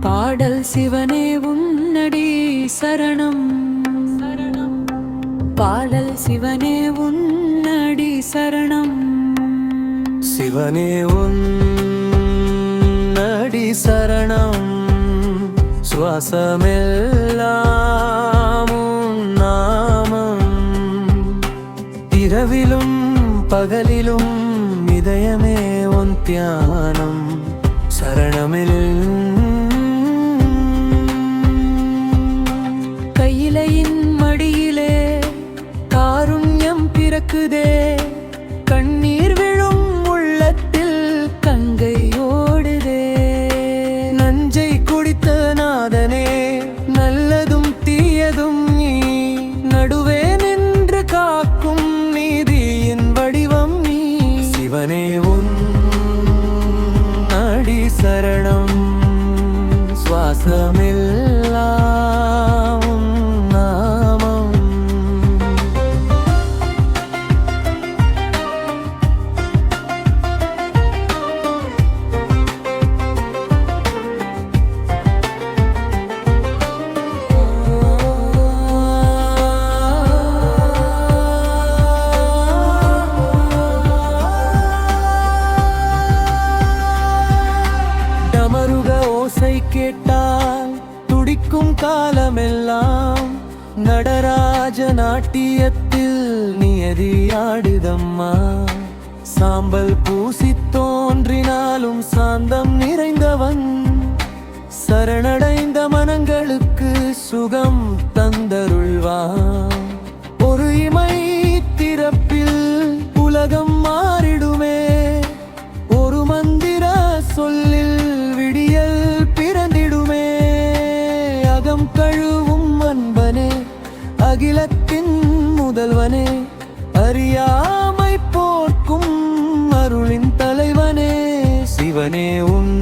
பாடல் சிவனே உன்னடி சரணம். பாடல் சிவனே உன்னடி சரணம். சிவனே உன்னடி சரணம். சுவாசமெல்லாம் நாமம். இரவிலும் பகலிலும் இதயமே உன் தியானம். சரணமில் இலையின் மடியிலே காருண்யம் பிறக்குதே. கண்ணீர் விழும் உள்ளத்தில் கங்கை ஓடுதே. நஞ்சை குடித்த நாதனே நல்லதும் தீயதும் நீ. நடுவே நின்று காக்கும் நீதியின் வடிவம் நீ. சிவனே உன் அடி சரணம் சுவாசமில்லை. ஆசை கேட்டால் துடிக்கும் காலமெல்லாம் நடராஜ நாட்டியத்தில் நியதியாடுதம்மா. சாம்பல் பூசி தோன்றினாலும் சாந்தம் நிறைந்தவன். சரணடைந்த மனங்களுக்கு சுகம் தந்தருள்வான். ஒரு இமை முதல்வனே அறியாமை போர்க்கும் அருளின் தலைவனே சிவனே உன்